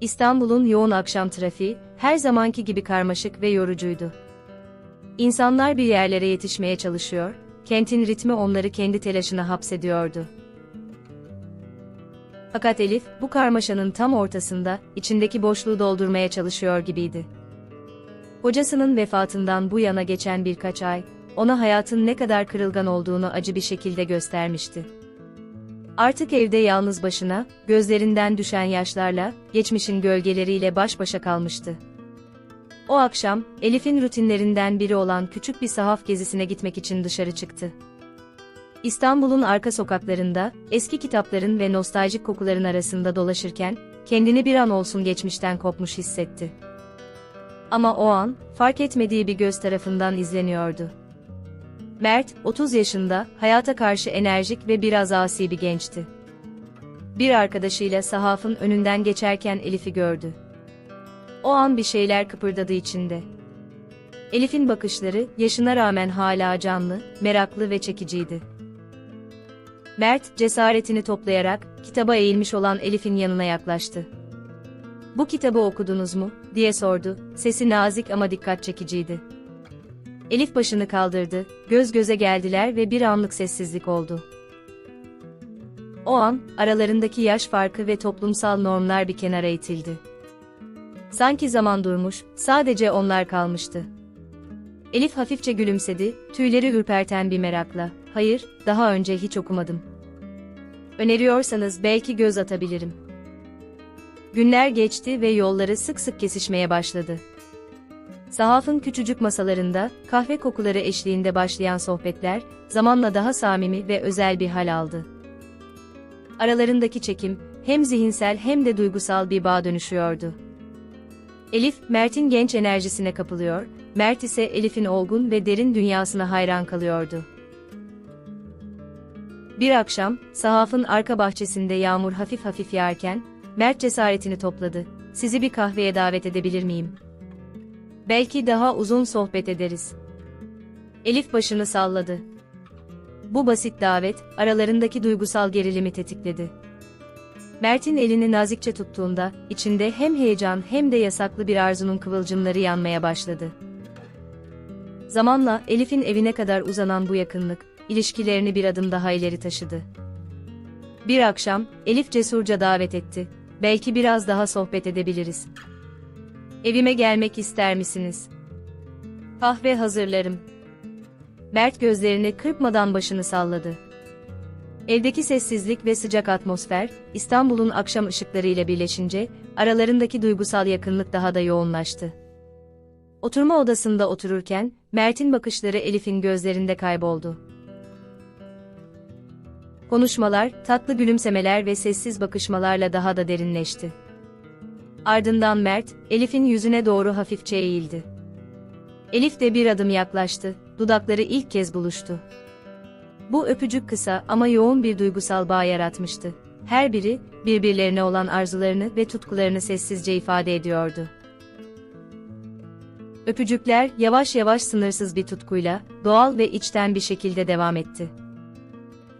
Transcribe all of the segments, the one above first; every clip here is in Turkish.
İstanbul'un yoğun akşam trafiği, her zamanki gibi karmaşık ve yorucuydu. İnsanlar bir yerlere yetişmeye çalışıyor, kentin ritmi onları kendi telaşına hapsediyordu. Fakat Elif, bu karmaşanın tam ortasında, içindeki boşluğu doldurmaya çalışıyor gibiydi. Kocasının vefatından bu yana geçen birkaç ay, ona hayatın ne kadar kırılgan olduğunu acı bir şekilde göstermişti. Artık evde yalnız başına, gözlerinden düşen yaşlarla, geçmişin gölgeleriyle baş başa kalmıştı. O akşam, Elif'in rutinlerinden biri olan küçük bir sahaf gezisine gitmek için dışarı çıktı. İstanbul'un arka sokaklarında, eski kitapların ve nostaljik kokuların arasında dolaşırken, kendini bir an olsun geçmişten kopmuş hissetti. Ama o an, fark etmediği bir göz tarafından izleniyordu. Mert, 30 yaşında, hayata karşı enerjik ve biraz asi bir gençti. Bir arkadaşıyla sahafın önünden geçerken Elif'i gördü. O an bir şeyler kıpırdadı içinde. Elif'in bakışları, yaşına rağmen hala canlı, meraklı ve çekiciydi. Mert, cesaretini toplayarak, kitaba eğilmiş olan Elif'in yanına yaklaştı. Bu kitabı okudunuz mu, diye sordu, sesi nazik ama dikkat çekiciydi. Elif başını kaldırdı, göz göze geldiler ve bir anlık sessizlik oldu. O an, aralarındaki yaş farkı ve toplumsal normlar bir kenara itildi. Sanki zaman durmuş, sadece onlar kalmıştı. Elif hafifçe gülümsedi, tüyleri ürperten bir merakla. Hayır, daha önce hiç okumadım. Öneriyorsanız belki göz atabilirim. Günler geçti ve yolları sık sık kesişmeye başladı. Sahafın küçücük masalarında, kahve kokuları eşliğinde başlayan sohbetler, zamanla daha samimi ve özel bir hal aldı. Aralarındaki çekim, hem zihinsel hem de duygusal bir bağ dönüşüyordu. Elif, Mert'in genç enerjisine kapılıyor, Mert ise Elif'in olgun ve derin dünyasına hayran kalıyordu. Bir akşam, sahafın arka bahçesinde yağmur hafif hafif yağarken, Mert cesaretini topladı. Sizi bir kahveye davet edebilir miyim? Belki daha uzun sohbet ederiz. Elif başını salladı. Bu basit davet, aralarındaki duygusal gerilimi tetikledi. Mert'in elini nazikçe tuttuğunda, içinde hem heyecan hem de yasaklı bir arzunun kıvılcımları yanmaya başladı. Zamanla Elif'in evine kadar uzanan bu yakınlık, ilişkilerini bir adım daha ileri taşıdı. Bir akşam, Elif cesurca davet etti. Belki biraz daha sohbet edebiliriz. Evime gelmek ister misiniz? Kahve hazırlarım. Mert gözlerini kırpmadan başını salladı. Evdeki sessizlik ve sıcak atmosfer, İstanbul'un akşam ışıklarıyla birleşince, aralarındaki duygusal yakınlık daha da yoğunlaştı. Oturma odasında otururken, Mert'in bakışları Elif'in gözlerinde kayboldu. Konuşmalar, tatlı gülümsemeler ve sessiz bakışmalarla daha da derinleşti. Ardından Mert, Elif'in yüzüne doğru hafifçe eğildi. Elif de bir adım yaklaştı, dudakları ilk kez buluştu. Bu öpücük kısa ama yoğun bir duygusal bağ yaratmıştı. Her biri, birbirlerine olan arzularını ve tutkularını sessizce ifade ediyordu. Öpücükler, yavaş yavaş sınırsız bir tutkuyla, doğal ve içten bir şekilde devam etti.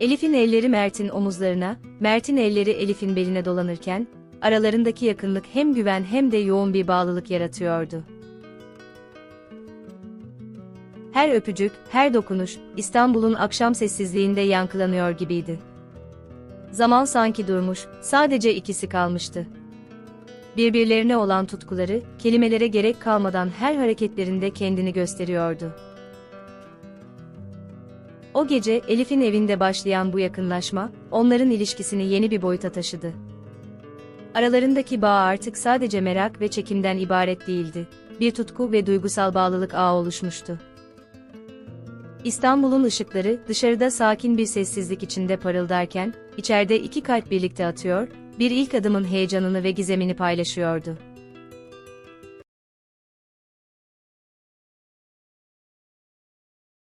Elif'in elleri Mert'in omuzlarına, Mert'in elleri Elif'in beline dolanırken, aralarındaki yakınlık hem güven hem de yoğun bir bağlılık yaratıyordu. Her öpücük, her dokunuş, İstanbul'un akşam sessizliğinde yankılanıyor gibiydi. Zaman sanki durmuş, sadece ikisi kalmıştı. Birbirlerine olan tutkuları, kelimelere gerek kalmadan her hareketlerinde kendini gösteriyordu. O gece Elif'in evinde başlayan bu yakınlaşma, onların ilişkisini yeni bir boyuta taşıdı. Aralarındaki bağ artık sadece merak ve çekimden ibaret değildi. Bir tutku ve duygusal bağlılık ağı oluşmuştu. İstanbul'un ışıkları dışarıda sakin bir sessizlik içinde parıldarken, içeride iki kalp birlikte atıyor, bir ilk adımın heyecanını ve gizemini paylaşıyordu.